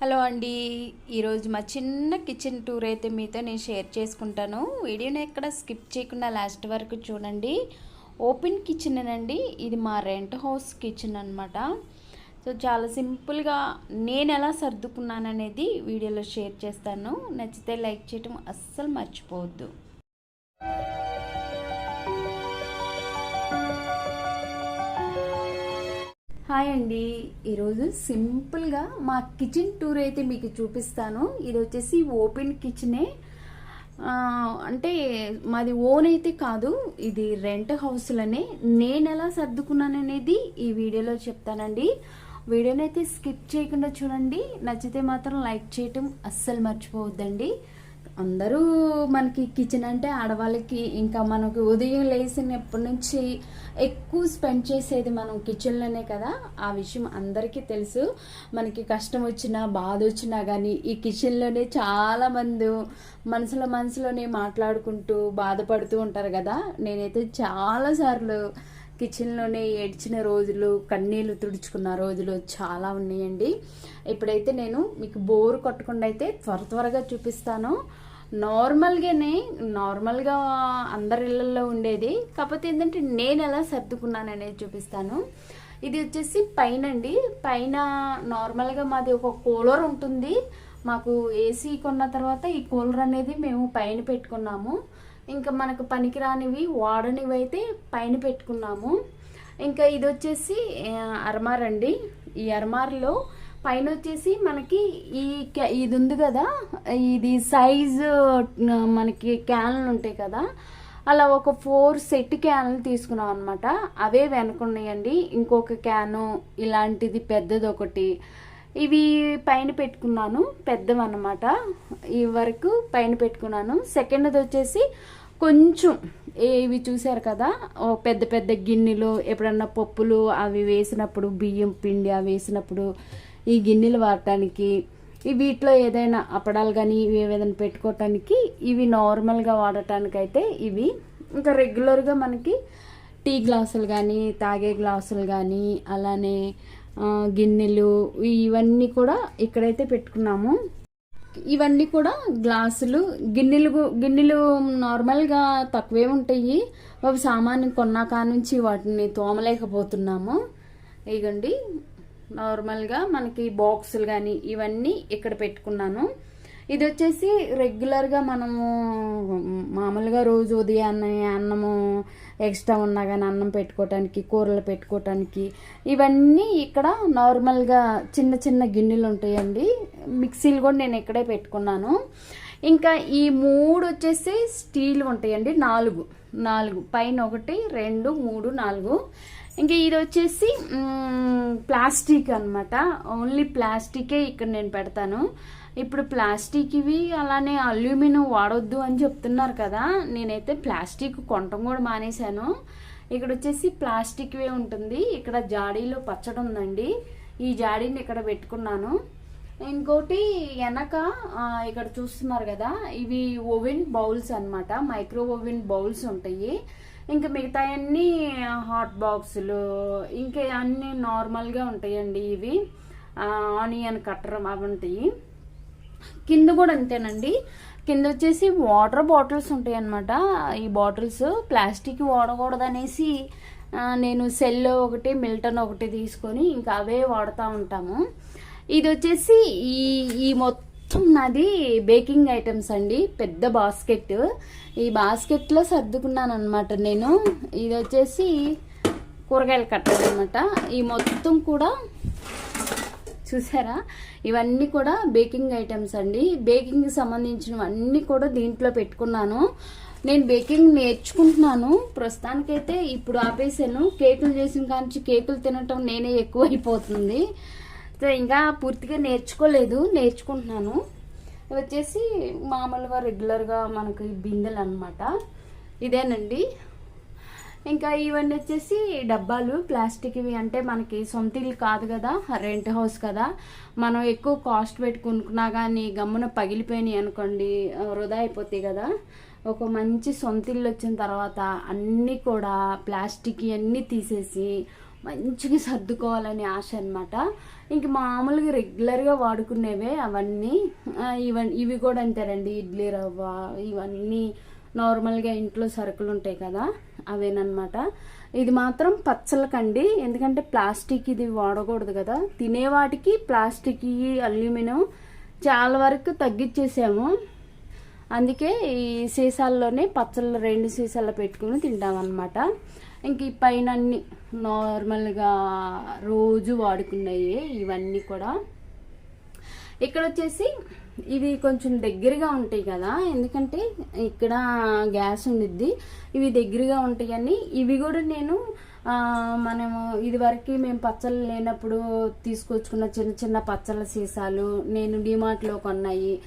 Hello అండి. ఈరోజు మా చిన్న కిచెన్ టూర్ అయితే మీతో నేను షేర్ చేసుకుంటాను. వీడియోని ఎక్కడ స్కిప్ చేయకుండా లాస్ట్ వరకు చూడండి. ఓపెన్ కిచెన్ అండి ఇది మా రెంట్ హౌస్ కిచెన్ అనమాట సో చాలా సింపుల్గా నేను ఎలా సర్దుకున్నాను అనేది వీడియోలో షేర్ చేస్తాను. నచ్చితే లైక్ చేయటం అస్సలు మర్చిపోవద్దు. హాయ్ అండి. ఈరోజు సింపుల్గా మా కిచెన్ టూర్ అయితే మీకు చూపిస్తాను. ఇది వచ్చేసి ఓపెన్ కిచెనే. అంటే మాది ఓన్ అయితే కాదు ఇది రెంట్ హౌస్లోనే. నేను ఎలా సర్దుకున్నాను అనేది ఈ వీడియోలో చెప్తానండి. వీడియోని అయితే స్కిప్ చేయకుండా చూడండి. నచ్చితే మాత్రం లైక్ చేయటం అస్సలు మర్చిపోవద్దండి. అందరూ మనకి కిచెన్ అంటే ఆడవాళ్ళకి ఇంకా మనకు ఉదయం లేచినప్పటి నుంచి ఎక్కువ స్పెండ్ చేసేది మనం కిచెన్లోనే కదా. ఆ విషయం అందరికీ తెలుసు. మనకి కష్టం వచ్చినా బాధ వచ్చినా కానీ ఈ కిచెన్లోనే చాలా మంది మనసులో మనసులోనే మాట్లాడుకుంటూ బాధపడుతూ ఉంటారు కదా. నేనైతే చాలాసార్లు కిచెన్లోనే ఏడ్చిన రోజులు కన్నీళ్ళు తుడుచుకున్న రోజులు చాలా ఉన్నాయండి. ఇప్పుడైతే నేను మీకు బోరు కొట్టకుండా అయితే త్వర త్వరగా చూపిస్తాను. నార్మల్గానే నార్మల్గా అందరి ఇళ్ళల్లో ఉండేది. కాకపోతే ఏంటంటే నేను ఎలా సర్దుకున్నాను అనేది చూపిస్తాను. ఇది వచ్చేసి పైన అండి. పైన నార్మల్గా మాది ఒక కూలర్ ఉంటుంది. మాకు ఏసీ కొన్న తర్వాత ఈ కూలర్ అనేది మేము పైన పెట్టుకున్నాము. ఇంకా మనకు పనికిరానివి వాడనివి అయితే పైన పెట్టుకున్నాము. ఇంకా ఇది వచ్చేసి అర్మార్ అండి. ఈ అర్మార్లో పైన వచ్చేసి మనకి ఈ క్యా- ఇది ఉంది కదా ఇది సైజు మనకి క్యాన్లు ఉంటాయి కదా అలా ఒక ఫోర్ సెట్ క్యాన్లు తీసుకున్నాం అనమాట అవే వెనకున్నాయండి ఇంకొక క్యాను ఇలాంటిది పెద్దది ఒకటి ఇవి పైన పెట్టుకున్నాను పెద్దవన్నమాట. ఈ వరకు పైన పెట్టుకున్నాను. సెకండ్ది వచ్చేసి కొంచెం ఇవి చూశారు కదా ఓ పెద్ద పెద్ద గిన్నెలు ఎప్పుడన్నా పప్పులు అవి వేసినప్పుడు బియ్యం పిండి అవి వేసినప్పుడు ఈ గిన్నెలు వాడటానికి ఈ వీటిలో ఏదైనా అప్పడాలు కానీ ఇవి ఏదైనా పెట్టుకోవటానికి ఇవి నార్మల్గా వాడటానికైతే ఇవి. ఇంకా రెగ్యులర్గా మనకి టీ గ్లాసులు కానీ తాగే గ్లాసులు కానీ అలానే గిన్నెలు ఇవన్నీ కూడా ఇక్కడైతే పెట్టుకున్నాము. ఇవన్నీ కూడా గ్లాసులు గిన్నెలు గు- గిన్నెలు నార్మల్గా తక్కువే ఉంటాయి. అవి సామాన్యం కొన్నాక నుంచి వాటిని తోమలేకపోతున్నాము. ఇగండి నార్మల్గా మనకి బాక్సులు కానీ ఇవన్నీ ఇక్కడ పెట్టుకున్నాను. ఇది వచ్చేసి రెగ్యులర్గా మనము మామూలుగా రోజు ఉదయాన్నే అన్నము ఎక్స్ట్రా ఉన్నా కానీ అన్నం పెట్టుకోవటానికి కూరలు పెట్టుకోవటానికి ఇవన్నీ ఇక్కడ నార్మల్గా చిన్న చిన్న గిన్నెలు ఉంటాయండి. మిక్సీలు కూడా నేను ఇక్కడే పెట్టుకున్నాను. ఇంకా ఈ మూడు వచ్చేసి స్టీల్ ఉంటాయండి. నాలుగు నాలుగు పైన ఒకటి రెండు మూడు నాలుగు. ఇంకా ఇది వచ్చేసి ప్లాస్టిక్ అన్నమాట. ఓన్లీ ప్లాస్టికే ఇక్కడ నేను పెడతాను. ఇప్పుడు ప్లాస్టిక్ ఇవి అలానే అల్యూమినియం వాడొద్దు అని చెప్తున్నారు కదా. నేనైతే ప్లాస్టిక్ కొనటం కూడా మానేశాను. ఇక్కడ వచ్చేసి ప్లాస్టిక్వే ఉంటుంది. ఇక్కడ జాడీలో పచ్చడి ఉందండి. ఈ జాడీని ఇక్కడ పెట్టుకున్నాను. ఇంకోటి వెనక ఇక్కడ చూస్తున్నారు కదా ఇవి ఓవెన్ బౌల్స్ అన్నమాట. మైక్రో ఓవెన్ బౌల్స్ ఉంటాయి. ఇంకా మిగతాయన్నీ హాట్ బాక్సులు ఇంకా అన్నీ నార్మల్గా ఉంటాయండి ఇవి. ఆనియన్ కట్టర్ అవి ఉంటాయి. కింద కూడా అంతేనండి. కింద వచ్చేసి వాటర్ బాటిల్స్ ఉంటాయి అన్నమాట ఈ బాటిల్స్ ప్లాస్టిక్ వాడకూడదు అనేసి నేను సెల్ ఒకటి మిల్టన్ ఒకటి తీసుకొని ఇంకా అవే వాడుతూ ఉంటాము. ఇది వచ్చేసి ఈ ఈ మొత్తం నాది బేకింగ్ ఐటమ్స్ అండి. పెద్ద బాస్కెట్. ఈ బాస్కెట్లో సర్దుకున్నాను అనమాట నేను. ఇది వచ్చేసి కూరగాయలు కట్టాలన్నమాట అనమాట ఈ మొత్తం కూడా చూసారా? ఇవన్నీ కూడా బేకింగ్ ఐటమ్స్ అండి. బేకింగ్కి సంబంధించినవన్నీ కూడా దీంట్లో పెట్టుకున్నాను. నేను బేకింగ్ నేర్చుకుంటున్నాను. ప్రస్తుతానికైతే ఇప్పుడు ఆపేసాను కేకులు చేసిన కాంచి కేకులు తినటం నేనే ఎక్కువ అయిపోతుంది సో ఇంకా పూర్తిగా నేర్చుకోలేదు నేర్చుకుంటున్నాను. ఇవి వచ్చేసి మామూలుగా రెగ్యులర్గా మనకి బిందెలు అనమాట ఇదేనండి. ఇంకా ఇవన్నీ వచ్చేసి డబ్బాలు ప్లాస్టిక్ ఇవి అంటే మనకి సొంత ఇల్లు కాదు కదా రెంట్ హౌస్ కదా. మనం ఎక్కువ కాస్ట్ పెట్టి కొనుక్కున్నా కానీ గమ్మున పగిలిపోయినాయి అనుకోండి వృధా అయిపోతాయి కదా. ఒక మంచి సొంత ఇల్లు వచ్చిన తర్వాత అన్నీ కూడా ప్లాస్టిక్ అన్నీ తీసేసి మంచిగా సర్దుకోవాలని ఆశ అనమాట ఇంక మామూలుగా రెగ్యులర్గా వాడుకునేవే అవన్నీ. ఇవన్నీ ఇవి కూడా అంతేనండి. ఇడ్లీ రవ్వ ఇవన్నీ నార్మల్గా ఇంట్లో సరుకులు ఉంటాయి కదా అవేనమాట ఇది మాత్రం పచ్చలకండి ఎందుకంటే ప్లాస్టిక్ ఇది వాడకూడదు కదా. తినేవాటికి ప్లాస్టిక్ అల్యూమినియం చాలా వరకు తగ్గించేసాము అందుకే ఈ సీసాల్లోనే పచ్చళ్ళు రెండు సీసాల్లో పెట్టుకుని తింటామన్నమాట. ఇంక ఈ పైన అన్ని నార్మల్గా రోజు వాడుకున్నాయి ఇవన్నీ కూడా. ఇక్కడ వచ్చేసి ఇవి కొంచెం దగ్గరగా ఉంటాయి కదా ఎందుకంటే ఇక్కడ గ్యాస్ ఉండిద్ది. ఇవి దగ్గరగా ఉంటాయి అని. ఇవి కూడా నేను మనము ఇదివరకు మేము పచ్చళ్ళు లేనప్పుడు తీసుకొచ్చుకున్న చిన్న చిన్న పచ్చళ్ళ సీసాలు నేను డిమార్ట్లో కొన్నాయి.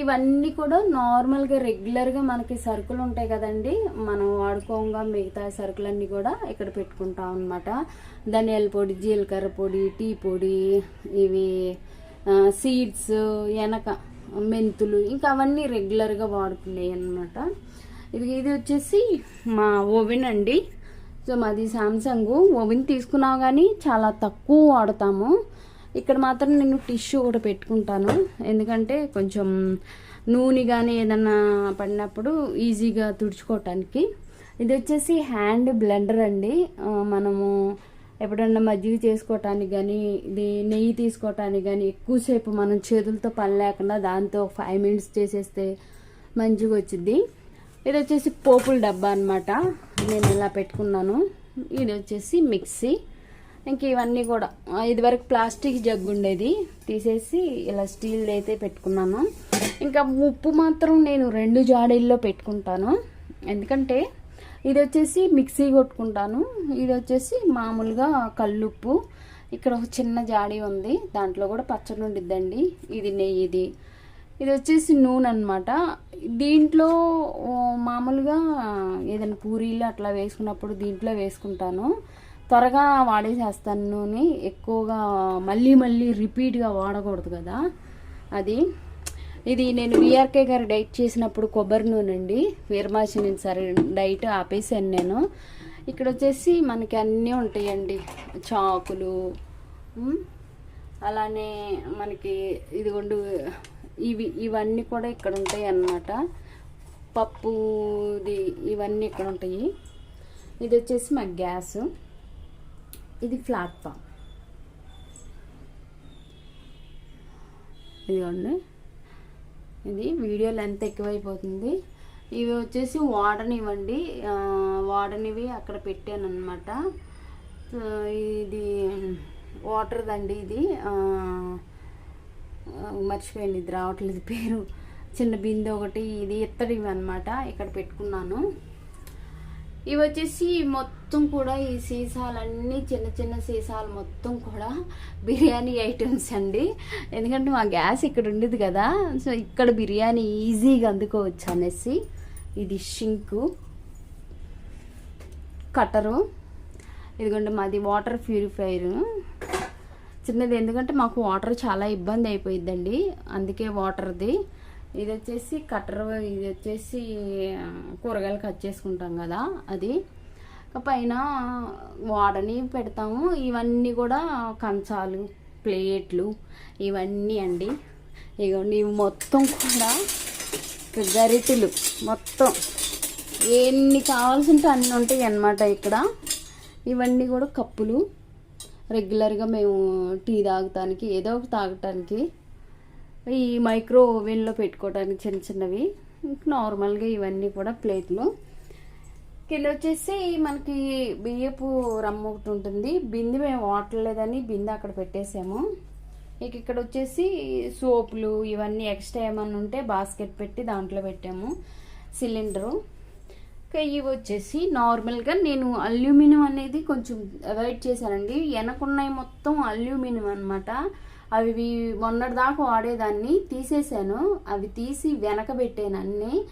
ఇవన్నీ కూడా నార్మల్గా రెగ్యులర్గా మనకి సరుకులు ఉంటాయి కదండి. మనం వాడుకోగా మిగతా సరుకులన్నీ కూడా ఇక్కడ పెట్టుకుంటాం అనమాట ధనియాల పొడి జీలకర్ర పొడి టీ పొడి ఇవి సీడ్స్ వెనక మెంతులు ఇంకా అవన్నీ రెగ్యులర్గా వాడుకునేవి అనమాట ఇది ఇది వచ్చేసి మా ఓవెన్ అండి. సో మాది సామ్సంగ్ ఓవెన్ తీసుకున్నా కానీ చాలా తక్కువ వాడతాము. ఇక్కడ మాత్రం నేను టిష్యూ కూడా పెట్టుకుంటాను. ఎందుకంటే కొంచెం నూనె కానీ ఏదన్నా పడినప్పుడు ఈజీగా తుడుచుకోవటానికి. ఇది వచ్చేసి హ్యాండ్ బ్లెండర్ అండి. మనము ఎప్పుడన్నా మజ్జిగ చేసుకోవటానికి కానీ ఇది నెయ్యి తీసుకోవటానికి కానీ ఎక్కువసేపు మనం చేతులతో పని లేకుండా దాంతో ఫైవ్ మినిట్స్ చేసేస్తే మంచిగా వచ్చింది ఇది వచ్చేసి పోపుల డబ్బా అన్నమాట. నేను ఇలా పెట్టుకున్నాను. ఇది వచ్చేసి మిక్సీ. ఇంక ఇవన్నీ కూడా. ఇదివరకు ప్లాస్టిక్ జగ్గు ఉండేది. తీసేసి ఇలా స్టీల్ అయితే పెట్టుకున్నాను. ఇంకా ఉప్పు మాత్రం నేను రెండు జాడీల్లో పెట్టుకుంటాను. ఎందుకంటే ఇది వచ్చేసి మిక్సీ కొట్టుకుంటాను. ఇది వచ్చేసి మామూలుగా కల్లుప్పు. ఇక్కడ ఒక చిన్న జాడీ ఉంది. దాంట్లో కూడా పచ్చడి ఉండిద్దండి. ఇది నెయ్యి ఇది ఇది వచ్చేసి నూనె అనమాట దీంట్లో మామూలుగా ఏదైనా పూరీలు అట్లా వేసుకున్నప్పుడు దీంట్లో వేసుకుంటాను. త్వరగా వాడేసేస్తాను నూనె. ఎక్కువగా మళ్ళీ మళ్ళీ రిపీట్గా వాడకూడదు కదా. అది. ఇది నేను విఆర్కే గారు డైట్ చేసినప్పుడు కొబ్బరి నూనె అండి. వీరమాసిన సరే డైట్ ఆపేసాను నేను. ఇక్కడ వచ్చేసి మనకి అన్నీ ఉంటాయండి. చాకులు అలానే మనకి ఇదిగోండు ఇవి ఇవన్నీ కూడా ఇక్కడ ఉంటాయి అన్నమాట. పప్పుది ఇవన్నీ ఇక్కడ ఉంటాయి. ఇది వచ్చేసి మా గ్యాస్. ఇది ప్లాట్ఫామ్. ఇదిగోండి. ఇది వీడియో లెంత్ ఎక్కువైపోతుంది. ఇవి వచ్చేసి వాడనివ్వండి వాడనివి అక్కడ పెట్టాను అనమాట ఇది వాటర్దండి ఇది. మర్చిపోయింది. ఇది రావట్లేదు పేరు. చిన్న బిందె ఒకటి ఇది ఇత్తడివి అనమాట ఇక్కడ పెట్టుకున్నాను. ఇవి వచ్చేసి మొత్తం కూడా ఈ సీసాలన్నీ చిన్న చిన్న సీసాలు మొత్తం కూడా బిర్యానీ ఐటమ్స్ అండి. ఎందుకంటే మా గ్యాస్ ఇక్కడ ఉండేది కదా సో ఇక్కడ బిర్యానీ ఈజీగా అందుకోవచ్చు అనేసి ఇది షింకు కట్టరు. ఇదిగోండి మాది వాటర్ ప్యూరిఫైర్ చిన్నది ఎందుకంటే మాకు వాటర్ చాలా ఇబ్బంది అయిపోయిందండి అందుకే వాటర్ది. ఇది వచ్చేసి కట్టర్ ఇది వచ్చేసి కూరగాయలు కట్ చేసుకుంటాం కదా అది. పైన వాడని పెడతాము. ఇవన్నీ కూడా కంచాలు ప్లేట్లు ఇవన్నీ అండి. ఇగోండి ఇవి మొత్తం కూడా గరిటెలు మొత్తం. ఎన్ని కావాల్సింటే అన్నీ ఉంటాయి అన్నమాట ఇక్కడ. ఇవన్నీ కూడా కప్పులు. రెగ్యులర్గా మేము టీ తాగటానికి ఏదో ఒకటి తాగటానికి ఈ మైక్రో ఓవెన్లో పెట్టుకోవడానికి చిన్న చిన్నవి నార్మల్గా ఇవన్నీ కూడా ప్లేట్లు. కింద వచ్చేసి మనకి బియ్యపు రమ్మ ఒకటి ఉంటుంది. బిందె మేము వాడలేదని బిందె అక్కడ పెట్టేసాము. ఇక ఇక్కడ వచ్చేసి సోపులు ఇవన్నీ ఎక్స్ట్రా ఏమన్నా ఉంటే బాస్కెట్ పెట్టి దాంట్లో పెట్టాము. సిలిండరు. ఇవి వచ్చేసి నార్మల్గా నేను అల్యూమినియం అనేది కొంచెం అవాయిడ్ చేశానండి. వెనకున్నాయి మొత్తం అల్యూమినియం అనమాట అవి మొన్నటి దాకా వాడేదాన్ని తీసేశాను. అవి తీసి వెనక పెట్టాను అన్నీ.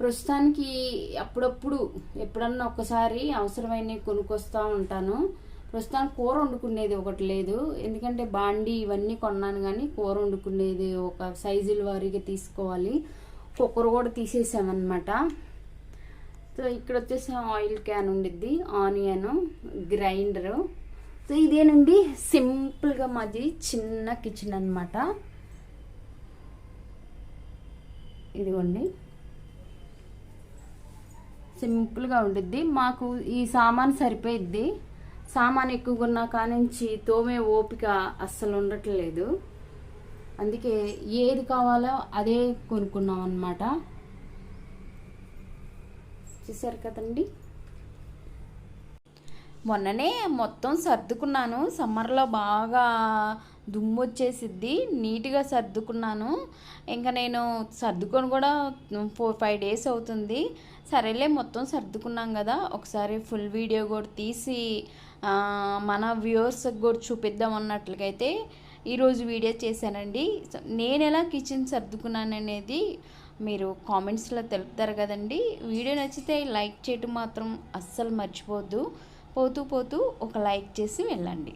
ప్రస్తుతానికి అప్పుడప్పుడు ఎప్పుడన్నా ఒక్కసారి అవసరమైనవి కొనుక్కొస్తూ ఉంటాను. ప్రస్తుతానికి కూర వండుకునేది ఒకటి లేదు. ఎందుకంటే బాండి ఇవన్నీ కొన్నాను కానీ కూర వండుకునేది ఒక సైజుల వారీగా తీసుకోవాలి. కుక్కర్ కూడా తీసేసామన్నమాట. సో ఇక్కడ వచ్చేసి ఆయిల్ క్యాన్ ఉండిద్ది ఆనియన్ గ్రైండరు. సో ఇదేనండి సింపుల్గా మాది చిన్న కిచెన్ అనమాట ఇదిగోండి. సింపుల్గా ఉండిద్ది. మాకు ఈ సామాన్ సరిపోయిద్ది. సామాన్ ఎక్కువగా ఉన్న కానించి తోమే ఓపిక అస్సలు ఉండట్లేదు. అందుకే ఏది కావాలో అదే కొనుక్కున్నాం అనమాట చూసారు కదండి? మొన్ననే మొత్తం సర్దుకున్నాను. సమ్మర్లో బాగా దుమ్ము వచ్చేసిద్ది నీట్గా సర్దుకున్నాను. ఇంకా నేను సర్దుకొని కూడా ఫోర్ ఫైవ్ డేస్ అవుతుంది. సరేలే మొత్తం సర్దుకున్నాం కదా. ఒకసారి ఫుల్ వీడియో కూడా తీసి మన వ్యూవర్స్కి కూడా చూపిద్దాం అన్నట్లుగైతే ఈరోజు వీడియో చేశానండి. సో నేను ఎలా కిచెన్ సర్దుకున్నాను అనేది మీరు కామెంట్స్లో తెలుపుతారు కదండి. వీడియో నచ్చితే లైక్ చేయటం మాత్రం అస్సలు మర్చిపోవద్దు. పోతూ పోతూ ఒక లైక్ చేసి వెళ్ళండి.